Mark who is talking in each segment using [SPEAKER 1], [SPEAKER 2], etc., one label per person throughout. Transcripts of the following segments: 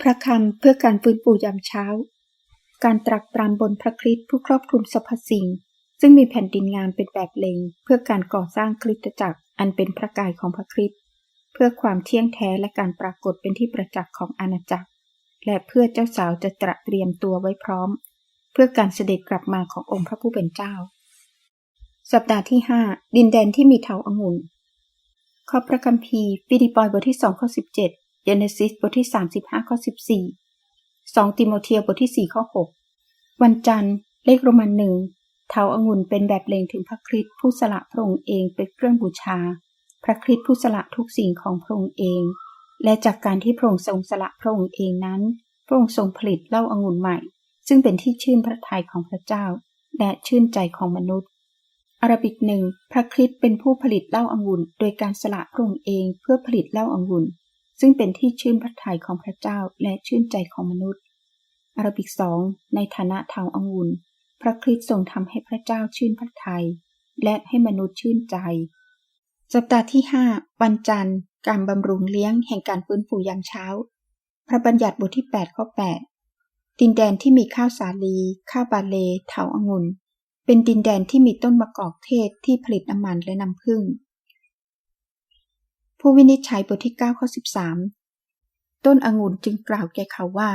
[SPEAKER 1] พระคำเพื่อการฟื้นฟูยามเช้า การตรักตรำบนพระคริสต์ผู้ครอบคลุมสรรพสิ่ง ซึ่งมีแผ่นดินงามเป็นแบบเลงเพื่อการก่อสร้างคริสตจักรอันเป็นพระกายของพระคริสต์เพื่อความเที่ยงแท้และการปรากฏเป็นที่ประจักษ์ของอาณาจักร และเพื่อเจ้าสาวจะตระเตรียมตัวไว้พร้อม เพื่อการเสด็จกลับมาขององค์พระผู้เป็นเจ้า สัปดาห์ที่ 5 ดินแดนที่มีเถาอางุ่นข้อพระคัมภีร์ฟิลิปปอยบทที่2ข้อ17 เยเนซิสบทที่ 35 ข้อ 14 2 ติโมเธียบทที่ 4 ข้อ 6 วันจันทร์ เลขโรมันหนึ่งเถาอางุ่นเป็นแบบเลงถึงพระคริสต์ผู้สละพระองค์เองเป็นเครื่องบูชา พระคริสต์ผู้สละทุกสิ่งของพระองค์เอง และจากการที่พระองค์ทรงสละพระองค์เองนั้น พระองค์ทรงผลิตเหล้าอางุ่นใหม่ ซึ่งเป็นที่ชื่นพระทัยของพระเจ้า และชื่นใจของมนุษย์อาราบิกหนึ่งพระคริสต์เป็นผู้ผลิตเหล้าอางุ่น โดยการสละพระองค์เองเพื่อผลิตเหล้าอางุ่น ซึ่งเป็นที่ชื่นพระทัยของพระเจ้าและชื่นใจของมนุษย์ อารบิกสองในฐานะเทาองุ่นพระคริสต์ทรงทำให้พระเจ้าชื่นพระทัยและให้มนุษย์ชื่นใจ สัปดาห์ที่ห้าวันจันทร์ การบำรุงเลี้ยงแห่งการฟื้นฟูยามเช้า พระบัญญัติบทที่8ข้อ8ดินแดนที่มีข้าวสาลี ข้าวบาเลเถาองุ่น เป็นดินแดนที่มีต้นมะกอกเทศที่ผลิตน้ำมันและน้ำผึ้ง ผู้วินิจฉัยบทที่9ข้อ13 ต้นองุ่นจึงกล่าวแก่เขาว่า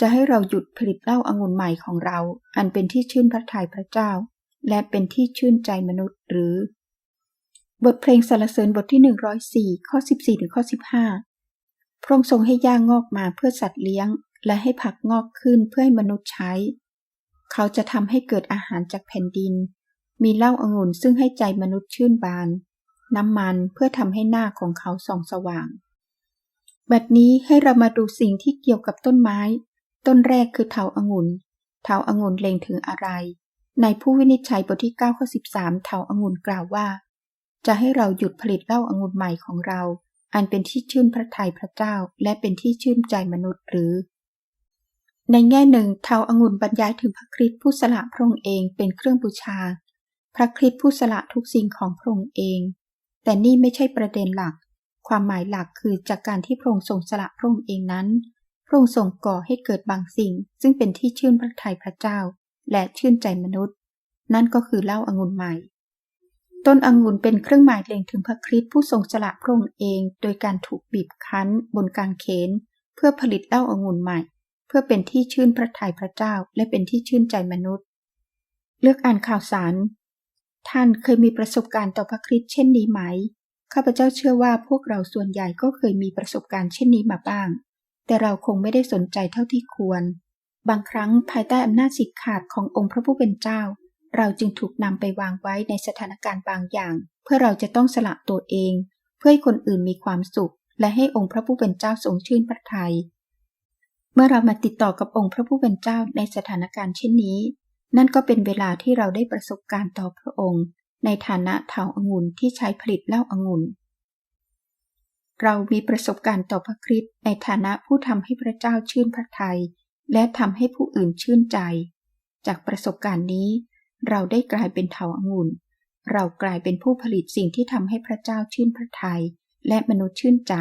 [SPEAKER 1] จะให้เราหยุดผลิตเหล้าองุ่นใหม่ของเรา อันเป็นที่ชื่นพระทัยพระเจ้า และเป็นที่ชื่นใจมนุษย์หรือ บทเพลงสรรเสริญบทที่ 104 ข้อ 14ถึงข้อ 15 พระองค์ทรงให้ย่างอกมาเพื่อสัตว์เลี้ยง และให้ผักงอกขึ้นเพื่อให้มนุษย์ใช้ เขาจะทำให้เกิดอาหารจากแผ่นดิน มีเหล้าองุ่นซึ่งให้ใจมนุษย์ชื่นบาน น้ำมันเพื่อทำให้หน้าของเขาส่องสว่าง บัดนี้ให้เรามาดูสิ่งที่เกี่ยวกับต้นไม้ ต้นแรกคือเถาอางุ่น เถาอางุ่นเล็งถึงอะไร ในผู้วินิจฉัยบทที่9ข้อ13 เถาอางุ่นกล่าวว่า จะให้เราหยุดผลิตเหล้าอางุ่นใหม่ของเรา อันเป็นที่ชื่นพระทัยพระเจ้า และเป็นที่ชื่นใจมนุษย์หรือ ในแง่หนึ่งเทาอางุ่นบรรยายถึงพระคริสต์ผู้สละพระองค์เองเป็นเครื่องบูชา พระคริสต์ผู้สละทุกสิ่งของพระองค์เอง แต่นี่ไม่ใช่ประเด็นหลัก ความหมายหลักคือจากการที่พระองค์ทรงสละพระองค์เองนั้น พระองค์ทรงก่อให้เกิดบางสิ่ง ซึ่งเป็นที่ชื่นพระทัยพระเจ้า และชื่นใจมนุษย์ นั่นก็คือเหล้าอางุ่นใหม่ ต้นองุ่นเป็นเครื่องหมายเล็งถึงพระคริสต์ผู้ทรงสละพระองค์เอง โดยการถูกบีบคั้น บนกางเขน เพื่อผลิตเหล้าอางุ่นใหม่ เพื่อเป็นที่ชื่นพระทัยพระเจ้า และเป็นที่ชื่นใจมนุษย์ เลือกอ่านข่าวสาร ท่านเคยมีประสบการณ์ต่อพระคริสต์เช่นนี้ไหม ข้าพเจ้าเชื่อว่าพวกเราส่วนใหญ่ก็เคยมีประสบการณ์เช่นนี้มาบ้าง แต่เราคงไม่ได้สนใจเท่าที่ควร บางครั้งภายใต้อำนาจสิกขาดขององค์พระผู้เป็นเจ้า เราจึงถูกนำไปวางไว้ในสถานการณ์บางอย่าง เพื่อเราจะต้องสละตัวเอง เพื่อให้คนอื่นมีความสุข และให้องค์พระผู้เป็นเจ้าทรงชื่นพระทยัยเมื่อเรามาติดต่อกับองค์พระผู้เป็นเจ้าในสถานการณ์เช่นนี้ นั่นก็เป็นเวลาที่เราได้ประสบการณ์ต่อพระองค์ ในฐานะเถาอางุ่นที่ใช้ผลิตเหล้าอางุ่น เรามีประสบการณ์ต่อพระคริสต์ในฐานะผู้ทำให้พระเจ้าชื่นพระทยัยและทำให้ผู้อื่นชื่นใจ จากประสบการณ์นี้ เราได้กลายเป็นเถาอางุ่น เรากลายเป็นผู้ผลิตสิ่งที่ทำให้พระเจ้าชื่นพระทยัยและมนุษย์ชื่นใจ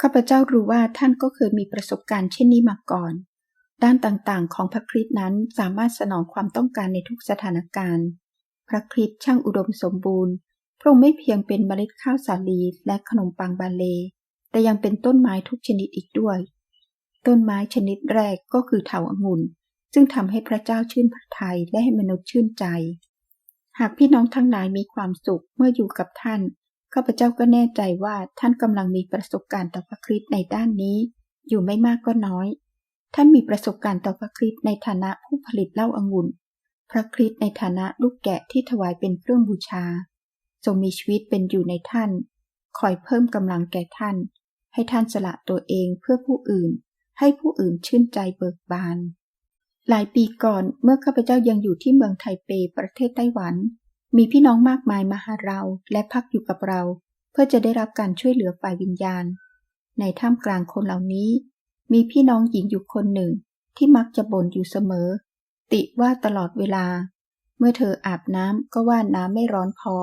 [SPEAKER 1] ข้าพเจ้ารู้ว่าท่านก็เคยมีประสบการณ์เช่นนี้มาก่อน ด้านต่างๆ ของพระคริสต์นั้นสามารถสนองความต้องการในทุกสถานการณ์ พระคริสต์ช่างอุดมสมบูรณ์ พระองค์ไม่เพียงเป็นเมล็ดข้าวสาลีและขนมปังบาเล แต่ยังเป็นต้นไม้ทุกชนิดอีกด้วย ต้นไม้ชนิดแรกก็คือเถาอางุ่น ซึ่งทำให้พระเจ้าชื่นพระทัยและให้มนุษย์ชื่นใจ หากพี่น้องทั้งหลายมีความสุขเมื่ออยู่กับท่านข้าพเจ้าก็แน่ใจว่าท่านกำลังมีประสบการณ์ต่อพระคริสต์ในด้านนี้ อยู่ไม่มากก็น้อย ท่านมีประสบการณ์ต่อพระคริสต์ในฐานะผู้ผลิตเหล้าอางุ่น พระคริสต์ในฐานะลูกแกะที่ถวายเป็นเครื่องบูชา ทรงมีชีวิตเป็นอยู่ในท่าน คอยเพิ่มกำลังแก่ท่าน ให้ท่านสละตัวเองเพื่อผู้อื่น ให้ผู้อื่นชื่นใจเบิกบาน หลายปีก่อนเมื่อข้าพเจ้ายังอยู่ที่เมืองไทเปประเทศไต้หวัน มีพี่น้องมากมายมาหาเราและพักอยู่กับเรา เพื่อจะได้รับการช่วยเหลือฝ่ายวิญญาณ ในท่ามกลางคนเหล่านี้ มีพี่น้องหญิงอยู่คนหนึ่งที่มักจะบ่นอยู่เสมอ ติว่าตลอดเวลา เมื่อเธออาบน้ำก็ว่าน้ำไม่ร้อนพอ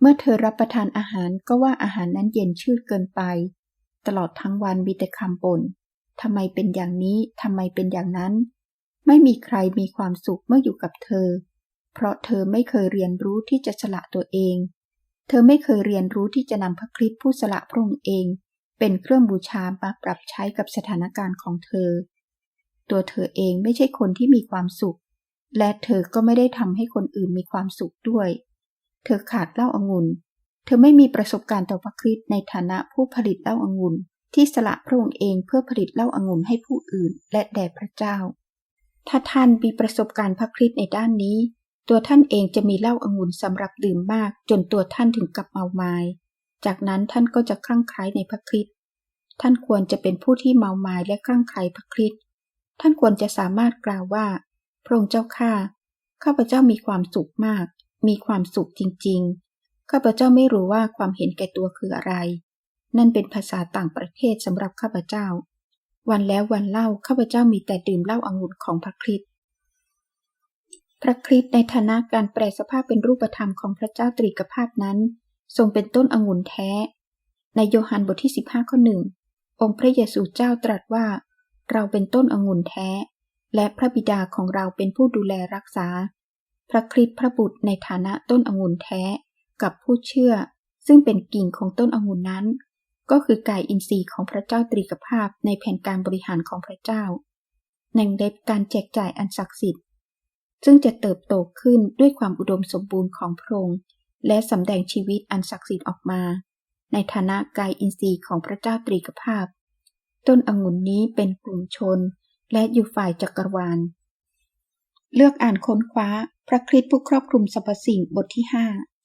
[SPEAKER 1] เมื่อเธอรับประทานอาหารก็ว่าอาหารนั้นเย็นชืดเกินไป ตลอดทั้งวันมีแต่คำบ่นทำไมเป็นอย่างนี้ทำไมเป็นอย่างนั้น ไม่มีใครมีความสุขเมื่ออยู่กับเธอ เพราะเธอไม่เคยเรียนรู้ที่จะสละตัวเอง เธอไม่เคยเรียนรู้ที่จะนำพระคริสต์ผู้สละพระองค์เอง เป็นเครื่องบูชามาปรับใช้กับสถานการณ์ของเธอ ตัวเธอเองไม่ใช่คนที่มีความสุข และเธอก็ไม่ได้ทำให้คนอื่นมีความสุขด้วย เธอขาดเหล้าอางุ่น เธอไม่มีประสบการณ์ต่อพระคริสต์ในฐานะผู้ผลิตเหล้าอางุ่นที่สละพระองค์เองเพื่อผลิตเหล้าอางุ่นให้ผู้อื่น และแด่พระเจ้า ถ้าท่านมีประสบการณ์พระคริสต์ในด้านนี้ ตัวท่านเองจะมีเหล้าอางุ่นสำหรับดื่มมากจนตัวท่านถึงกับเมาไมา จากนั้นท่านก็จะคลั่งไคล้ในพระคริสต์ ท่านควรจะเป็นผู้ที่เมามายและคลั่งไคล้พระคริสต์ ท่านควรจะสามารถกล่าวว่า พระองค์เจ้าข้า ข้าพเจ้ามีความสุขมาก มีความสุขจริง ๆ ข้าพเจ้าไม่รู้ว่าความเห็นแก่ตัวคืออะไร นั่นเป็นภาษาต่างประเทศสำหรับข้าพเจ้า วันแล้ววันเล่าข้าพเจ้ามีแต่ดื่มเหล้าอางุ่นของพระคริสต์พระคริสต์ในฐานะการแปลสภาพเป็นรูปธรรมของพระเจ้าตรีกภาพนั้น ทรงเป็นต้นองุ่นแท้ ในโยฮันบทที่ 15 ข้อหนึ่งองค์พระเยซูเจ้าตรัสว่า เราเป็นต้นองุ่นแท้ และพระบิดาของเราเป็นผู้ดูแลรักษา พระคริสต์พระบุตรในฐานะต้นองุ่นแท้กับผู้เชื่อ ซึ่งเป็นกิ่งของต้นองุ่นนั้น ก็คือกายอินทรีย์ของพระเจ้าตรีกภาพในแผนการบริหารของพระเจ้าในเล็บการแจกจ่ายอันศักดิ์สิทธิ์ ซึ่งจะเติบโตขึ้นด้วยความอุดมสมบูรณ์ของพระองค์ และสำแดงชีวิตอันศักดิ์สิทธิ์ออกมา ในฐานะกายอินทรีย์ของพระเจ้าตรีกภาพ ต้นองุ่นนี้เป็นกลุ่มชน และอยู่ฝ่ายจักรวาล เลือกอ่านค้นคว้า พระคริสต์ผู้ครอบคลุมสรรพสิ่งบทที่5